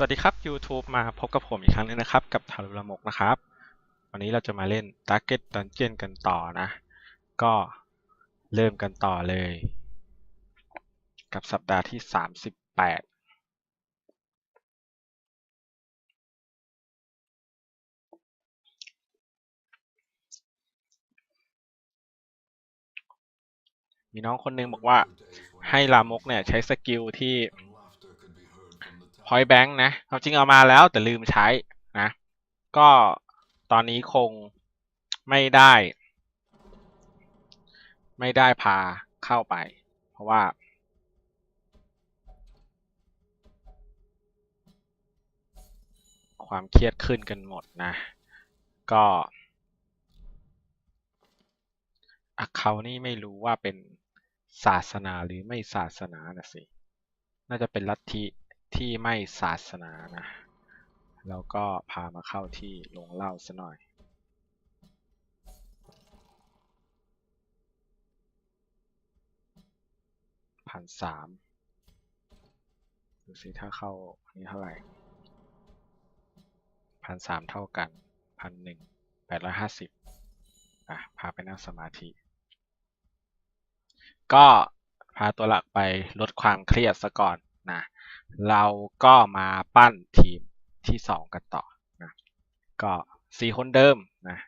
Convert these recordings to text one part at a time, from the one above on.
สวัสดีครับ YouTube มาพบกับผมอีกครั้งหนึงนะครับ กับทารุละมกนะครับ วันนี้เราจะมาเล่น Target Dungeon กันต่อนะ ก็เริ่มกันต่อเลย กับสัปดาห์ที่ 38 มีน้องคนหนึงบอกว่าให้ลามกเนี่ยใช้สกิลที่ Point Bank นะความจริงเอามาแล้วแต่ลืมใช้นะ ก็ตอนนี้คงไม่ได้ ไม่ได้พาเข้าไป เพราะว่า ความเครียดขึ้นกันหมดนะ ก็อเขานี่ไม่รู้ว่าเป็นศาสนาหรือไม่ศาสนานะสิ น่าจะเป็นลัทธิ ที่ไม่ศาสนานะ แล้วก็พามาเข้าที่โรงเหล้าซะหน่อย พันสามดูสิถ้าเข้าอันนี้เท่าไหร่พันสามเท่ากันพันหนึ่งแปดร้อยห้าสิบอะ พาไปนั่งสมาธิ ก็พาตัวหลักไปลดความเครียดซะก่อน เราก็มาปั้นทีมที่สองกันต่อนะก็สี่คนเดิมนะ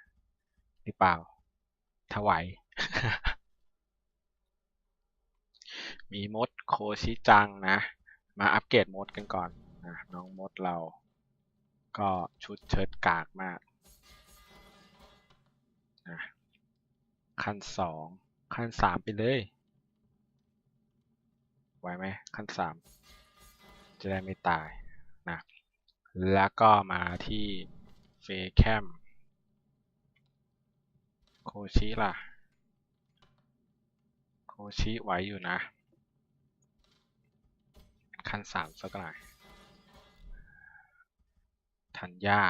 หรือเปล่าถวายมีมดโคชิจังนะ มาอัปเกรดมดกันก่อนนะน้องมดเราก็ชุดเชิ้ตกากมากนะขั้นสองขั้นสามไปเลย ไหวไหมขั้นสาม จะได้ไม่ตายนะแล้วก็มาที่เฟแคมโคชิล่ะ โคชิไหวอยู่นะ ขั้นสามสักหน่อยธัญญา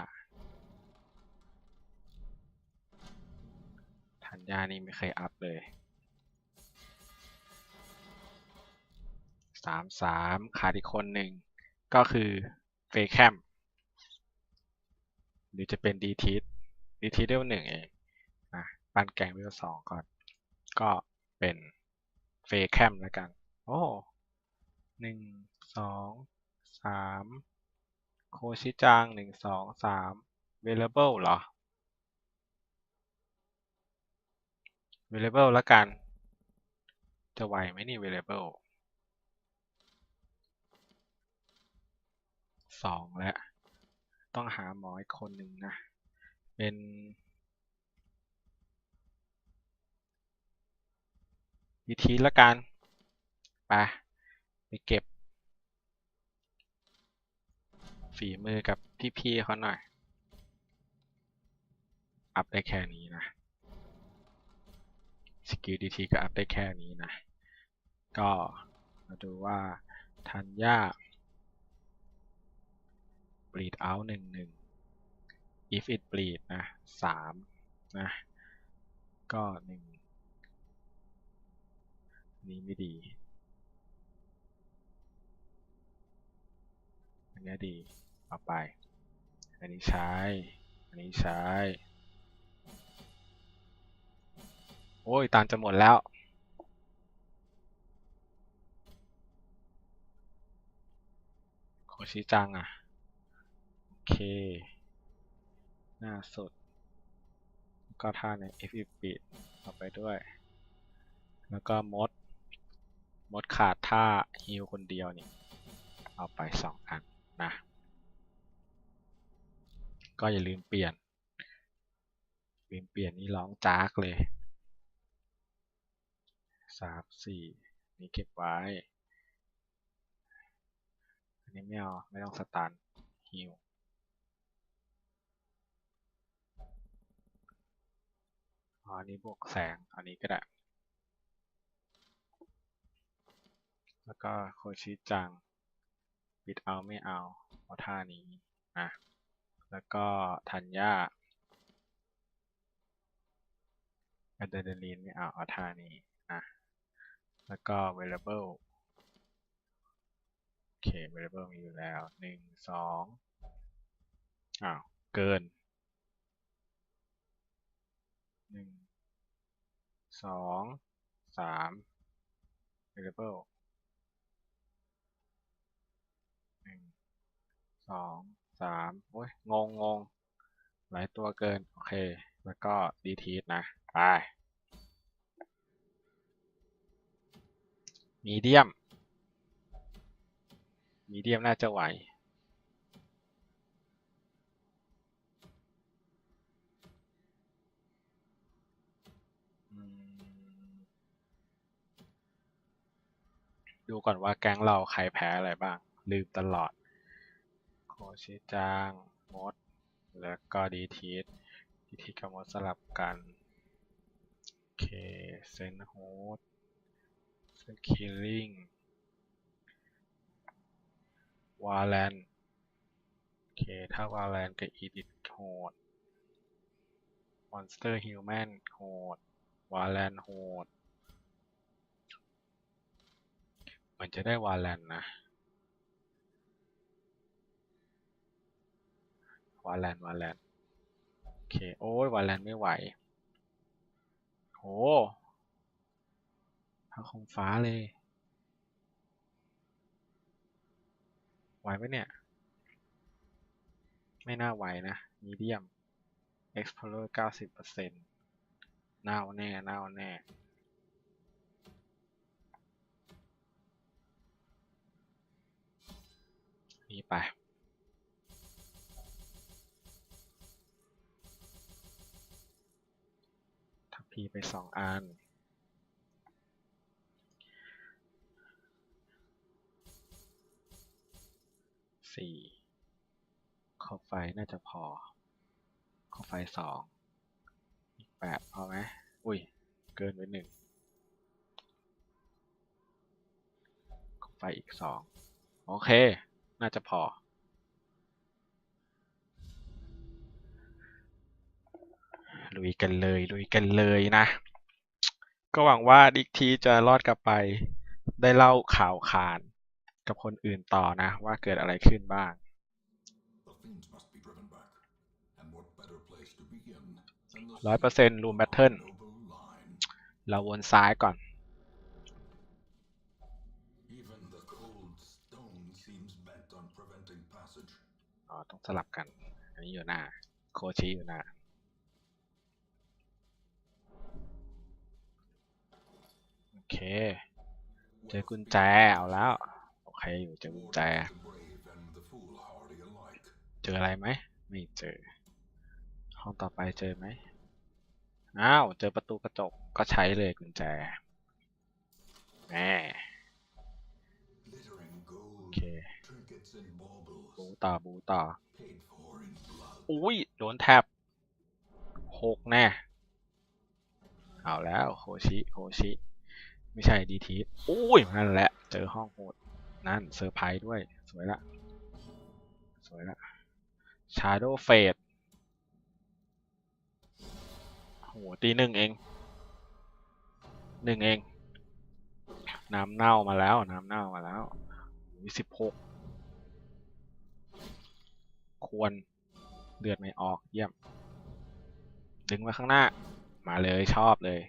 ธัญญานี่ไม่เคยอัพเลย สามสามขาดอีกคนหนึ่ง ก็คือเฟแคมหรือจะเป็นดีทีสดีทีสเวลหนึ่งเองนะปันแกงเวลสองก่อน ก็เป็นเฟแคมแล้วกัน โอ้หนึ่งสองสามโคชิจังหนึ่งสองสาม available เหรอ available แล้วกัน จะไหวไหมนี่ variable สองแล้ว ต้องหาหมออีกคนหนึ่งนะ เป็นวิธีละกัน ไป ไปเก็บ ฝีมือกับพี่ๆเขาหน่อย อัพได้แค่นี้นะ สกิลดีทีก็อัพได้แค่นี้นะ ก็มาดูว่าทันยาก bleed out หนึ่งหนึ่ง if it bleed นะสามนะ ก็หนึ่งนี้ไม่ดีอันนี้ดีเอาไป อันนี้ใช้ อันนี้ใช้ โอ้ยตานจะหมดแล้วโคชิจังอะ เค หน้าสุด ก็ท่าใน F F b เอาไปด้วย แล้วก็มด มดขาดท่าฮิวคนเดียวนี่ เอาไปสองอันนะ ก็อย่าลืมเปลี่ยน ลืมเปลี่ยนนี่ร้องจากเลยสามสี่นี่เก็บไว้ อันนี้ไม่เอา ไม่ต้องสตันฮิว อันนี้บวกแสง อันนี้ก็ได้ แล้วก็โคชิจัง ปิดเอาไม่เอาเอาท่านี้นะแล้วก็ธัญญาอะดรีนาลีนไม่เอาเอาท่านี้นะแล้วก็ variable เค variable มีอยู่แล้วหนึ่งสองอ้าว เกินหนึ่ง สองสาม variable หนึ่งสองสามโอ้ยงงงงหลายตัวเกิน โอเค แล้วก็ delete นะ ไป medium medium น่าจะไหว ดูก่อนว่าแก๊งเราใครแพ้อะไรบ้าง ลืมตลอด โคชิจางมด แล้วก็ดีทีสดีทีกับมดสลับกัน โอเค เซนโฮดเซนคิลลิงวาแลนโอเค ถ้าวาแลนกับอีดิทโหดมอนสเตอร์ฮิวแมนโหดวาแลนโหด เห มือนจะได้วาแลนนะ วาแลนวาแลนโอเค โอ้ยวาแลนไม่ไหวโหพระคงฟ้าเลย ไหวไหมเนี่ย ไม่น่าไหวนะ มีเดียม Explorer 90%เน่าแน่น่าแน่ นี่ไป ทักพีไปสองอัน สี่ขอบไฟน่าจะพอ ขอบไฟสองอีกแปดพอไหม อุ้ย เกินไปหนึ่งขอบไฟอีกสองโอเค น่าจะพอ ลุยกันเลย ลุยกันเลยนะ ก็หวังว่าดิกทีจะรอดกลับไป ได้เล่าข่าวขานกับคนอื่นต่อนะ ว่าเกิดอะไรขึ้นบ้าง ร้อยเปอร์เซ็นต์รูมแบทเทิลเราวนซ้ายก่อน สลับกัน อันนี้อยู่หน้า โคชิอยู่หน้า โอเค เจอกุญแจ เอาแล้ว โอเค อยู่เจอกุญแจ เจออะไรไหม ไม่เจอ ห้องต่อไปเจอไหม อ้าว เจอประตูกระจก ก็ใช้เลยกุญแจ แหมโอเคบูต่อบูต่อ อุ้ยโดนแท็บหกแน่ เอาแล้วโคชิโคชิ ไม่ใช่ดีทีอุ้ยนั่นแหละ เจอห้องโหด นั่นเซอร์ไพรส์ด้วย สวยละ สวยละ Shadow Fate โหตีหนึ่งเอง หนึ่งเอง น้ำเน่ามาแล้ว น้ำเน่ามาแล้วสิบหกควร เลือดไม่ออกเยี่ยม ดึงมาข้างหน้า มาเลยชอบเลย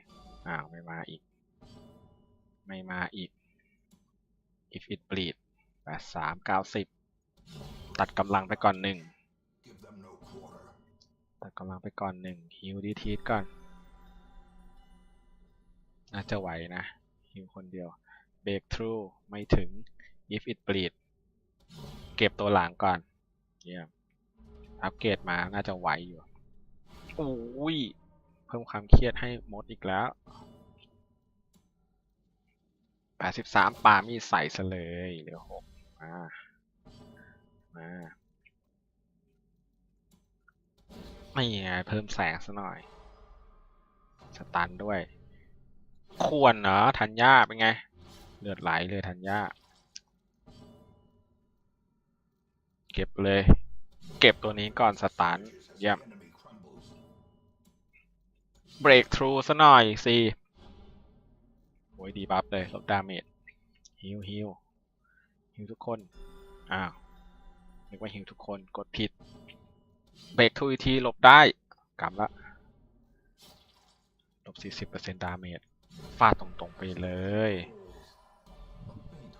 อ้าวไม่มาอีก ไม่มาอีก if it bleed แปดสามเก้าสิบตัดกำลังไปก่อนหนึ่งตัดกำลังไปก่อนหนึ่งฮิวดีทีสก่อน น่าจะไหวนะฮิวคนเดียว break through ไม่ถึง if it bleed เก็บตัวหลังก่อน เยี่ยม อัปเกรดมาน่าจะไหวอยู่อุ้ยเพิ่มความเครียดให้มดอีกแล้ว 83 ป่ามีใส่ซะเลยเหลือหกมา มาไม่ไงเพิ่มแสงซะหน่อย สตันด้วย ควรเนาะทันย่าเป็นไง เลือดไหลเลยทันย่า เก็บเลย เก็บตัวนี้ก่อนสตัน As เยี่ยม the enemy crumbles, break through ซะหน่อยสิโอ้ยดีบัฟเลยลดดาเมจฮิวฮิวฮิวทุกคน อ้าวนึกว่าฮิวทุกคนกดผิด เบรกทุกทีหลบได้กำละลบ 40%ดาเมจฟาดตรงๆไปเลย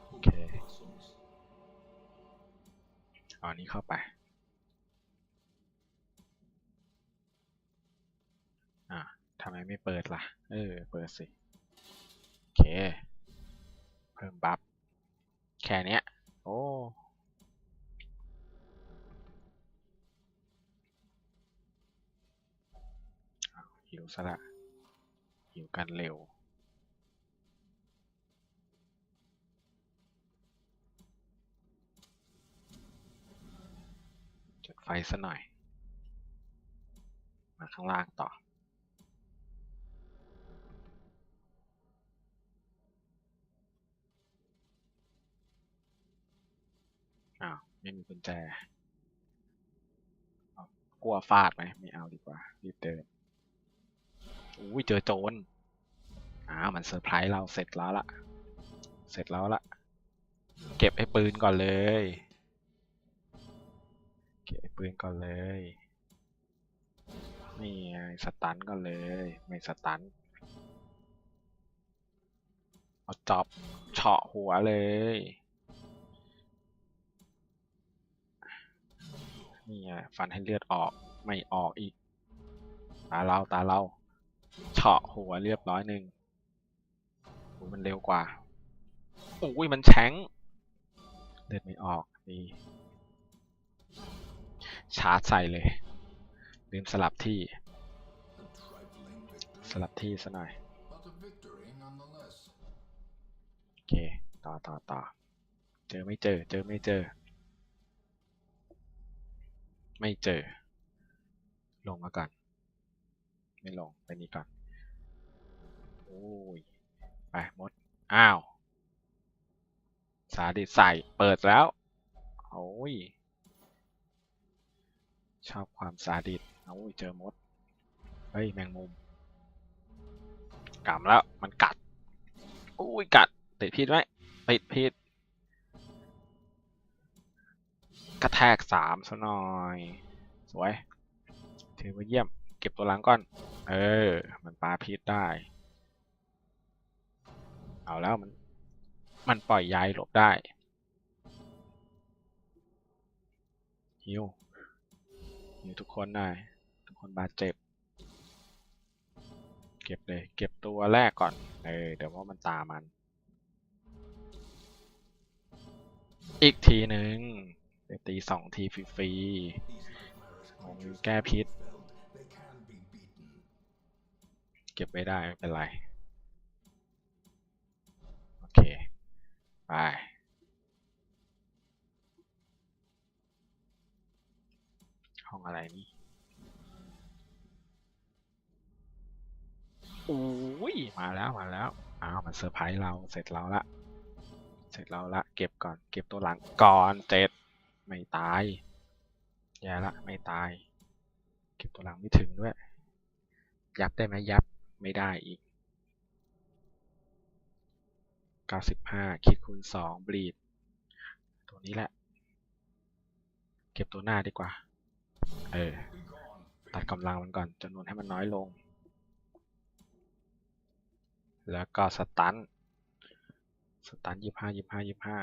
โอเคอันนี้เข้าไป อะทำไมไม่เปิดล่ะ เออ เปิดสิ โอเค เพิ่มบัฟ แค่เนี้ยโอ้หิวซะละหิวกันเร็ว จุดไฟซะหน่อย มาข้างล่างต่อ อ้าว ไม่มีกุญแจกลัวฟาดไหมไม่เอาดีกว่า รีบเดินอุ้ยเจอโจรอ้าวมันเซอร์ไพรส์เราเสร็จแล้วล่ะ เสร็จแล้วล่ะ เก็บไอ้ปืนก่อนเลย เก็บไอ้ปืนก่อนเลยนี่ไงสตันก่อนเลย ไม่สตันเอาจอบเฉาะหัวเลย นี่ไงฟันให้เลือดออกไม่ออกอีก ตาเราตาเราเฉาะหัวเรียบร้อยหนึ่งมันเร็วกว่าโอ้ยมันแช้งเลือดไม่ออกดีชาร์จใส่เลยลืมสลับที่ สลับที่ซะหน่อยโอเคต่อต่อต่อเจอไม่เจอ เจอไม่เจอ ไม่เจอ ลงมาก่อน ไม่ลง ไปนี่ก่อน โอ้ย ไปมด อ้าว สาดิใส่ เปิดแล้ว โอ้ย ชอบความสาดิตโอ้ย เจอมด เฮ้ย แมงมุมกำแล้ว มันกัด โอ้ย กัด ติดพิษไหมติดพิษ กระแทกสามซะหน่อย สวย ถือว่าเยี่ยม เก็บตัวหลังก่อน เออ มันปาพิษได้ เอาแล้วมัน มันปล่อยยายหลบได้ฮิวฮิวทุกคนได้ ทุกคนบาดเจ็บ เก็บเลย เก็บตัวแรกก่อน เออ เดี๋ยวว่ามันตามัน อีกทีหนึ่ง ตีสองทีฟรีๆของแก้พิษ เก็บไม่ได้ ไม่เป็นไร โอเค ไปห้องอะไรนี่อุ้ย มาแล้ว มาแล้ว อ้าว มันเซอร์ไพรส์เรา เสร็จแล้วละ เสร็จแล้วละ เก็บก่อน เก็บตัวหลังก่อนเจ็ด ไม่ตายแย่ละไม่ตาย เก็บตัวหลังไม่ถึงด้วย ยับได้ไหมยับไม่ได้อีก 95 คิดคูณ2บลีด ตัวนี้แหละ เก็บตัวหน้าดีกว่า เออ ตัดกำลังมันก่อนจำนวนให้มันน้อยลง แล้วก็สตัน สตันยี่ห้ายี่ห้ายี่ห้า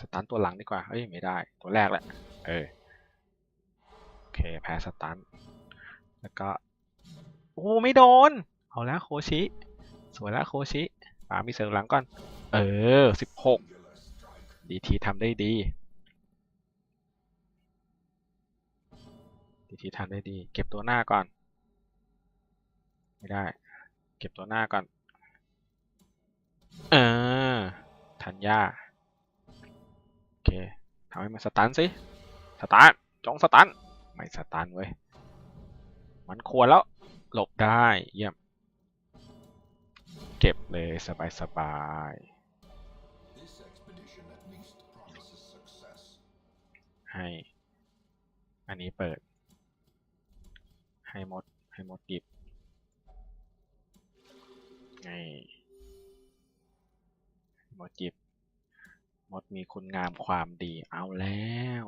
สตันตัวหลังดีกว่า เอ้ยไม่ได้ ตัวแรกแหละ เออ โอเคแพ้สตัน แล้วก็ โอ้ไม่โดน เอาแล้วโคชิ สวยแล้วโคชิปามีเสริมหลังก่อน เออสิบหกดีทีทำได้ดีดีทีทำได้ดี เก็บตัวหน้าก่อน ไม่ได้ เก็บตัวหน้าก่อน เออทันยา ทำให้มันสตันสิสตันจ้องสตันไม่สตันเว้ยมันควรแล้วหลบได้เยี่ยมเก็บเลยสบายสบายให้อันนี้เปิด ให้มดให้มดหยิบไงให้มดหยิบ มดมีคุณงามความดีเอาแล้ว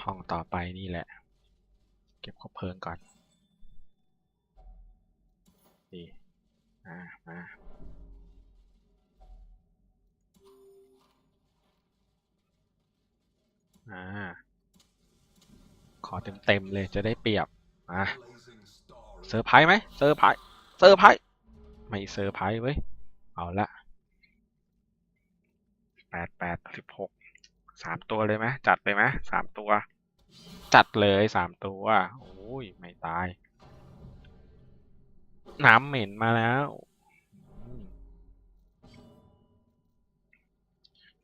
ห้องต่อไปนี่แหละ เก็บคบเพลิงก่อนดีมามาอ่า ขอเต็มๆเลยจะได้เปรียบอะเซอร์ไพรส์ไหมเซอร์ไพรส์เซอร์ไพรส์ไม่เซอร์ไพรส์เว้ย เอาละ แปดแปดสิบหกสามตัวเลยไหมจัดเลยไหมสามตัว จัดเลยสามตัวโอ้ยไม่ตาย น้ำเหม็นมาแล้ว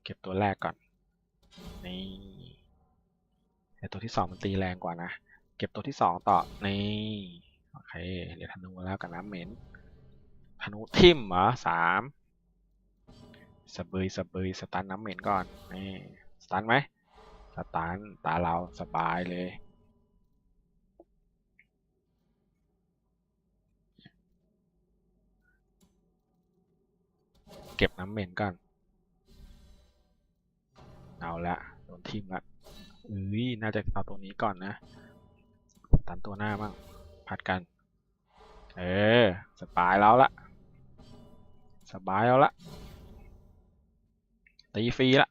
เก็บตัวแรกก่อน นี่ไอตัวที่สองมันตีแรงกว่านะ เก็บตัวที่สองต่อ นี่ โอเคเหลือธนูแล้วกับน้ำเหม็นธนูทิ่มเหรอสาม สะเบยสะเบยสตันน้ำเหม็นก่อนนี่สตันไหมสตันตาเราสบายเลยเก็บน้ำเหม็นก่อน เอาละโดนทิ่มละเอ้ยน่าจะเอาตัวนี้ก่อนนะตันตัวหน้ามั่งผัดกัน เออ สบายแล้วละ สบายแล้วละ ตีฟรีละ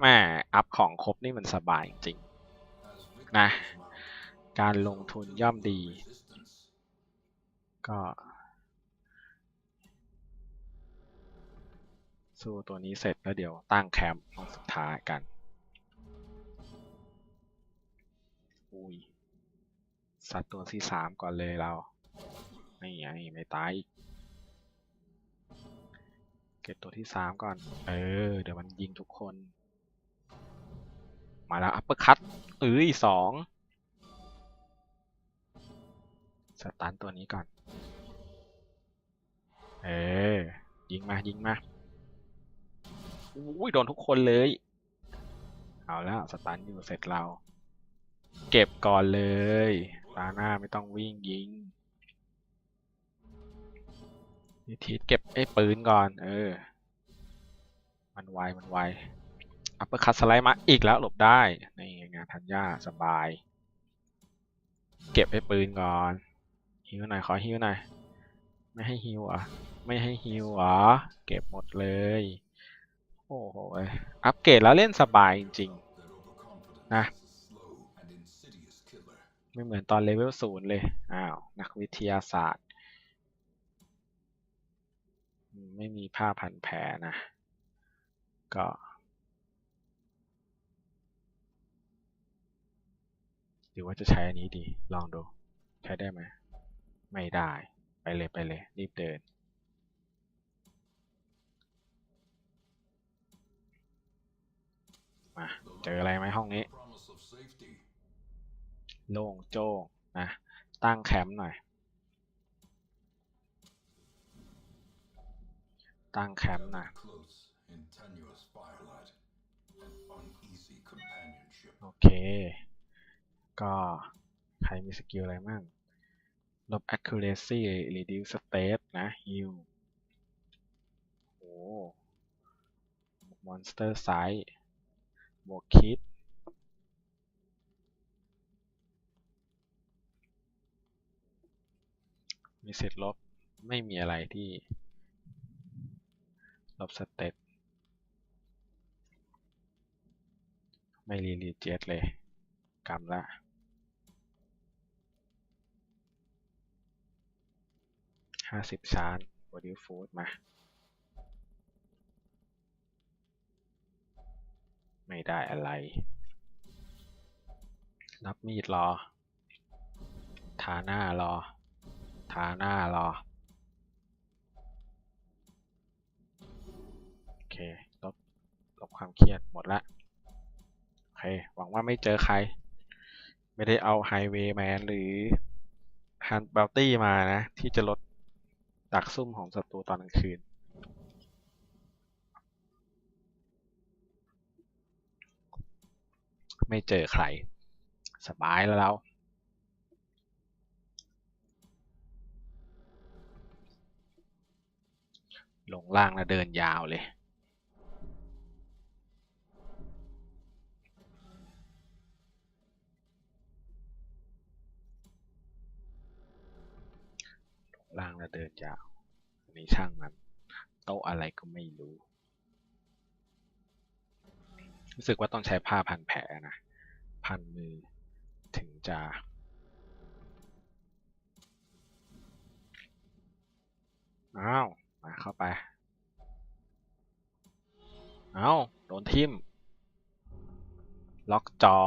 แม่อัพของครบนี่มันสบายจริงนะ การลงทุนย่อมดี ก็ สู้ตัวนี้เสร็จแล้วเดี๋ยวตั้งแคมป์ห้องสุดท้ายกัน อุ้ยสัตว์ตัวที่สามก่อนเลยเรา ไม่ไงไม่ตายอีก ก็บตัวที่สามก่อน เออ เดี๋ยวมันยิงทุกคน มาแล้วอัปเปอร์คัตเอ้ยสองสตันตัวนี้ก่อน เออ ยิงมา ยิงมา อุ้ยโดนทุกคนเลย เอาแล้วสตันอยู่เสร็จเรา เก็บก่อนเลย ตาหน้าไม่ต้องวิ่งยิงนิทิศเก็บไอ้ปืนก่อน เออ มันไวมันไวอัปเปอร์คัตสไลด์มาอีกแล้วหลบได้นี่งานทัญญาสบาย เก็บไอ้ปืนก่อนฮิวหน่อยขอฮิวหน่อยไม่ให้ฮิวอะไม่ให้ฮิวเหรอเก็บหมดเลยโอ้โหอัปเกรดแล้วเล่นสบายจริง that overconfidence Nah. is a slow and insidious killer. ๆไม่เหมือนตอนเลเวลศูนย์เลยอ้าวนักวิทยาศาสตร์ ไม่มีผ้าพันแผลนะ ก็หรือว่าจะใช้อันนี้ดี ลองดู ใช้ได้ไหม ไม่ได้ ไปเลยไปเลย รีบเดิน มา เจออะไรไหมห้องนี้ โล่งโจ้งนะ ตั้งแคมป์หน่อย ตั้งแคมป์หน่อย tenuous firelight and uneasy companionship. โอเค ก็ใครมีสกิลอะไรมั่งลบ accuracy reduce state นะ heal โอ้ monster size บวกคิดมีสิทธิ์ลบไม่มีอะไรที่ลบสเตต ไม่รีรีเจ็ตเลยกำละห้าสิบชานบอดี้ฟูดมา ไม่ได้อะไร รับมีดรอ ทาหน้ารอ ทาหน้ารอ โอเค ลบ ลบความเครียดหมดละ เค หวังว่าไม่เจอใคร ไม่ได้เอาไฮเวย์แมนหรือฮันบัลตี้มานะ ที่จะลดดักซุ่มของศัตรูตอนกลางคืน ไม่เจอใคร สบายแล้วเราลงล่างแล้วเดินยาวเลย ล่างแล้วเดินยาวอันนี้ช่างมัน โต๊ะอะไรก็ไม่รู้ รู้สึกว่าต้องใช้ผ้าพันแผลนะ พันมือถึงจะอ้าว มาเข้าไป เอ้าโดนทิม ล็อกจอ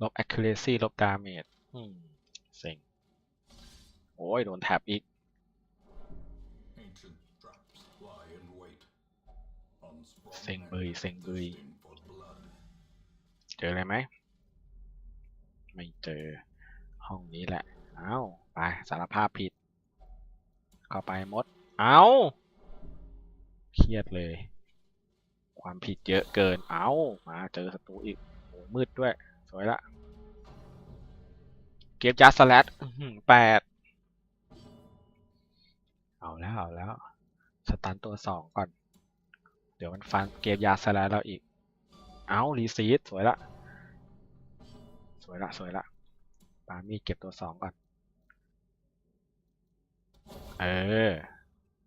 ลบ accuracy ลบ damage อืม เซ็ง อ้ยโดนแท็บอีก Ancient traps lie in wait. Unsprung เซ็งเบย and เซ็งเบย thirsting for blood. เจออะไรไหม ไม่เจอห้องนี้แหละ เอ้าไปสารภาพผิด เข้าไปมด เอ้าเครียดเลย ความผิดเยอะเกิน เอ้ามาเจอศัตรูอีกโหมืดด้วย สวยละเก็บยัดสลัดอื้อหือแปด เอาแล้วเอาแล้ว สตันตัวสองก่อน เดี๋ยวมันฟันเก็บยาสลัดเราอีก เอารีซีดสวยละ สวยละ สวยละ ปามีเก็บตัวสองก่อน เออ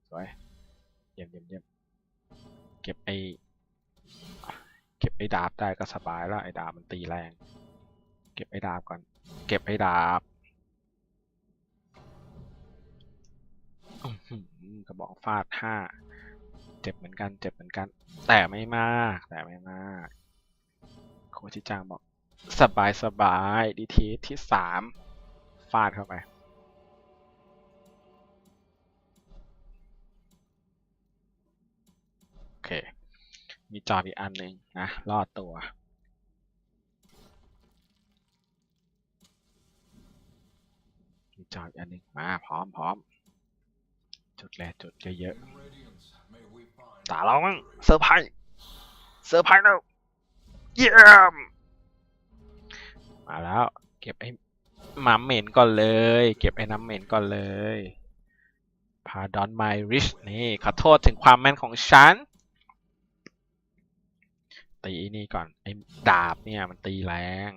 สวย เยี่ยมเยี่ยมเยี่ยมเก็บไอเก็บไอ้ดาบได้ก็สบายแล้วไอ้ดาบมันตีแรง เก็บไอ้ดาบก่อน เก็บไอ้ดาบ กระบอกฟาดห้าเจ็บเหมือนกัน เจ็บเหมือนกัน แต่ไม่มาก แต่ไม่มากโคชิจังบอก สบายสบายดีทีที่สามฟาดเข้าไปโอเค มีจอบอีกอันหนึ่งนะรอดตัวมีจอบอีกอันหนึ่งมาพร้อมพร้อม จุดแรกจุดเยอะๆตาเรามั่งเซอร์ไพรส์เซอร์ไพรส์แล้วเยี่ยมมาแล้ว เก็บไอ้หมาเหม็นก่อนเลย เก็บไอ้น้ำเหม็นก่อนเลยพาดอนไมริชนี่ขอโทษถึงความแม่นของฉันตีนี่ก่อนไอ้ดาบเนี่ยมันตีแรง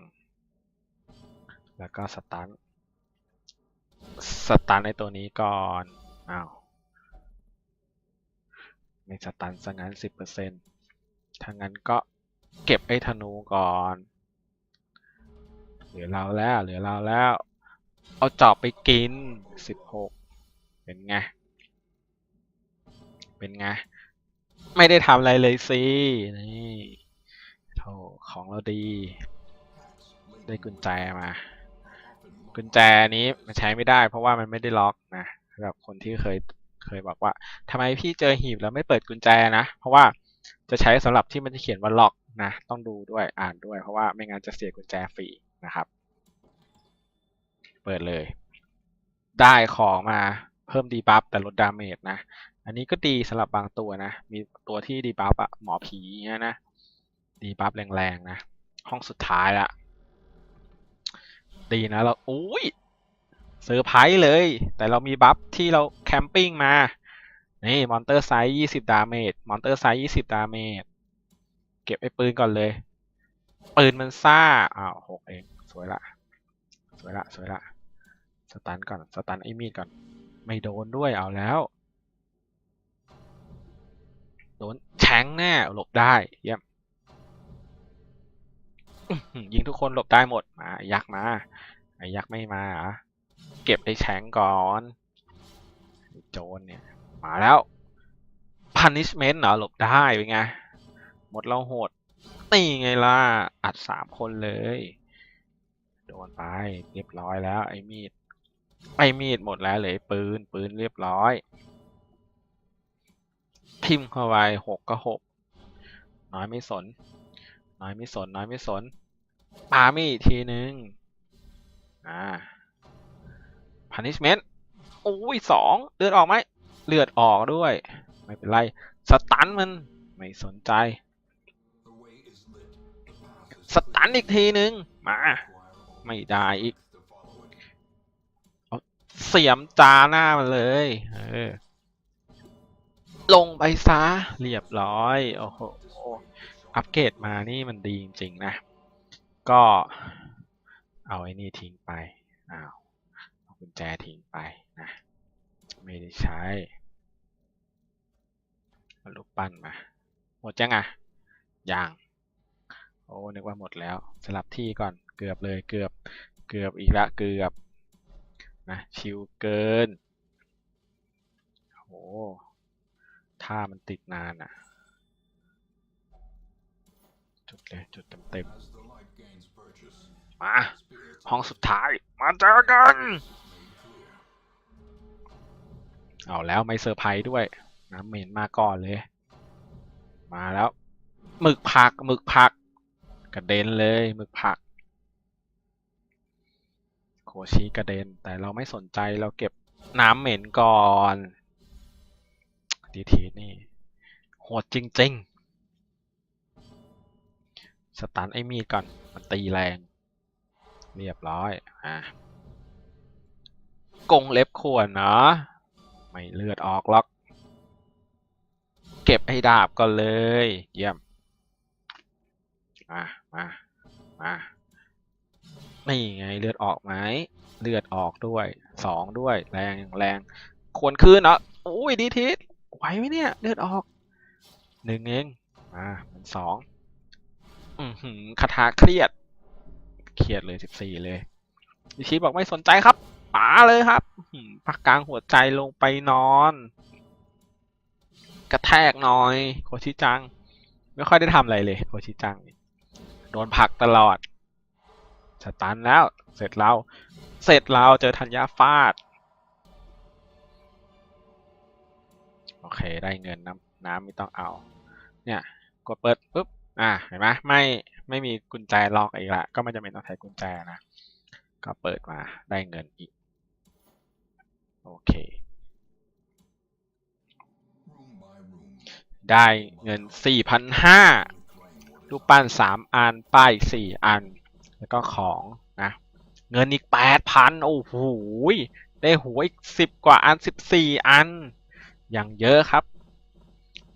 แล้วก็สตันสตันไอ้ตัวนี้ก่อน อ้าว ม่สตันซะงั้นสิบเปอร์เซ็นต์ถ้างั้นก็เก็บไอ้ธนูก่อน เหลือเราแล้ว เหลือเราแล้ว เอาจอบไปกินสิบหกเป็นไง เป็นไง ไม่ได้ทำอะไรเลยสิ นี่โธ่ของเราดี ได้กุญแจมา กุญแจนี้มันใช้ไม่ได้เพราะว่ามันไม่ได้ล็อกนะสำหรับคนที่เคย เคยบอกว่าทำไมพี่เจอหีบแล้วไม่เปิดกุญแจนะ เพราะว่าจะใช้สำหรับที่มันจะเขียนว่าล็อกนะ ต้องดูด้วยอ่านด้วย เพราะว่าไม่งั้นจะเสียกุญแจฟรีนะครับ เปิดเลย ได้ของมาเพิ่มดีบัฟแต่ลดดาเมจนะ อันนี้ก็ดีสำหรับบางตัวนะ มีตัวที่ดีบัฟอะหมอผีเงี้ยนะ ดีบัฟแรงๆนะ ห้องสุดท้ายละ ดีนะเราอุ้ย ซอร์ไพรส์เลย แต่เรามีบัฟที่เราแคมปิ้งมา นี่มอนเตอร์ไซส์ยี่สิบดาเมจ มอนเตอร์ไซส์ยี่สิบดาเมจ เก็บไอ้ปืนก่อนเลย ปืนมันซ่า อ้าวหกเอง สวยละ สวยละ สวยละ สตันก่อน สตันไอ้มีดก่อน ไม่โดนด้วย เอาแล้ว โดนแทงแน่ หลบได้ เยี่ยม ยิงทุกคนหลบได้หมด มาไอ้ยักษ์มา ไอ้ยักษ์ไม่มาเหรอ เก็บไอ้แฉงก่อนโจรเนี่ย มาแล้ว punishment เหรอหลบได้เป็นไง หมดเราโหดนี่ไงล่ะ อัดสามคนเลย โดนไปเรียบร้อยแล้ว ไอ้มีด ไอ้มีดหมดแล้วเหลยปืน ปืนเรียบร้อย ทิมเข้าไปหกก็หกน้อยไม่สน น้อยไม่สน น้อยไม่สนปามีดอีกทีนึง อ่า punishment โอ้ยสองเลือดออกไหมเลือดออกด้วย ไม่เป็นไรสตันมันไม่สนใจสตันอีกทีนึงมา ไม่ได้อีกเสียมจาหน้ามันเลยเออลงไปซะเรียบร้อยโอ้โหอัปเกรดมานี่มันดีจริงๆนะ ก็เอาไอ้นี่ทิ้งไปอ้าว กุญแจทิ้งไปนะ ไม่ได้ใช้เอาลูกปั้นมา หมดยังอะยังโอ้ นึกว่าหมดแล้ว สลับที่ก่อน เกือบเลย เกือบ เกือบอีกละ เกือบ นะ ชิวเกิน โอ้ท่ามันติดนานอะ จุดเลย จุดเต็มๆมา ห้องสุดท้าย มาเจอกัน เอาแล้วไม่เซอร์ไพรส์ด้วยน้ำเหม็นมาก่อนเลย มาแล้วหมึกผักหมึกผักกระเด็นเลยหมึกผัก โคชิกระเด็น แต่เราไม่สนใจเราเก็บน้ำเหม็นก่อนดีทีนี่โหดจริง ๆ สตันไอ้มีก่อน มันตีแรง เรียบร้อย อะกงเล็บขวนเนาะ ไม่เลือดออกหรอก เก็บให้ดาบก่อนเลย เยี่ยม มา มา มานี่ไงเลือดออกไหมเลือดออกด้วยสองด้วย แรงแรงควรคืนเนาะอุ้ยดีทิศไหวไหมเนี่ยเลือดออกหนึ่งเองมาเป็นสองอือหือคาถาเครียด เครียดเลยสิบสี่เลยดิชิบอกไม่สนใจครับ ป๋าเลยครับพักกลางหัวใจลงไปนอน กระแทกหน่อย โคชิจัง ไม่ค่อยได้ทำอะไรเลย โคชิจัง โดนผักตลอดสตันแล้ว เสร็จแล้ว เสร็จแล้วเจอธัญญาฟาด โอเค ได้เงินน้ำน้ำไม่ต้องเอา เนี่ยกดเปิดปุ๊บ อ่าเห็นไหมไม่ไม่มีกุญแจล็อกอีกละ ก็ไม่จำเป็นต้องใช้กุญแจนะ ก็เปิดมาได้เงินอีก โอเค ได้เงิน 4,500รูปปั้น 3 อัน ป้าย 4 อัน แล้วก็ของนะ เงินอีก 8,000 โอ้โห ได้หัวอีก 10 กว่าอัน 14 อัน อย่างเยอะครับ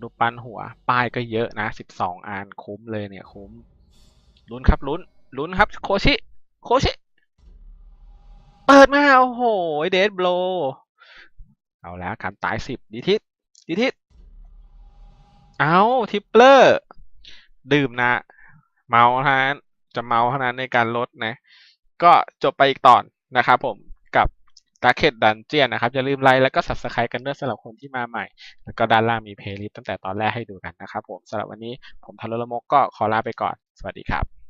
รูปปั้นหัว ป้ายก็เยอะนะ 12 อัน คุ้มเลยเนี่ย คุ้ม ลุ้นครับลุ้น ลุ้นครับ โคชิ โคชิ เปิดมาโอ้โหเดดโบลเอาแล้วการตาย10ดีทิศดีทิศเอาทิปเปอร์ ดื่มนะ เมาเท่านั้นจะเมาเท่านั้นในการลดนะ ก็จบไปอีกตอนนะครับผมกับ d a r k e t Dungeon นนะครับ อย่าลืมไลค์แล้วก็ Subscribe กันด้วยสำหรับคนที่มาใหม่ แล้วก็ด้านล่างมีเพลย์ลิสต์ตั้งแต่ตอนแรกให้ดูกันนะครับผมสำหรับวันนี้ผมทันรลมกก็ขอลาไปก่อน สวัสดีครับ